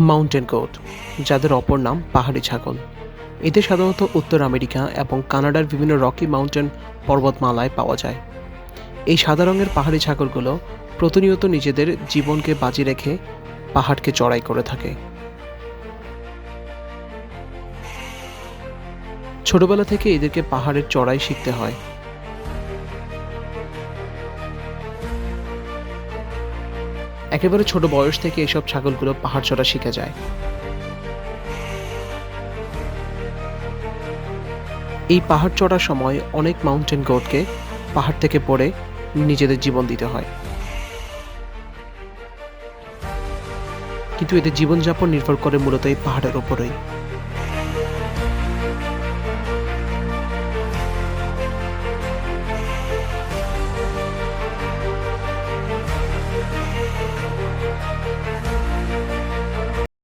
Mountain goat যাদের অপর নাম পাহাড়ি ছাগল। এদের সাধারণত উত্তর আমেরিকা এবং কানাডার বিভিন্ন রকি মাউন্টেন পর্বতমালায় পাওয়া যায়। এই সাদা রঙের পাহাড়ি ছাগলগুলো প্রতিনিয়ত নিজেদের জীবনকে বাজি রেখে পাহাড়কে চড়াই করে থাকে। ছোটবেলা থেকে এদেরকে পাহাড়ের চড়াই শিখতে হয়। একেবারে ছোট বয়স থেকে এসব ছাগলগুলো পাহাড় চড়া শিখে যায়। এই পাহাড় চড়ার সময় অনেক মাউন্টেন গোটকে পাহাড় থেকে পড়ে নিজেদের জীবন দিতে হয়। কিন্তু এদের জীবনযাপন নির্ভর করে মূলত এই পাহাড়ের ওপরেই।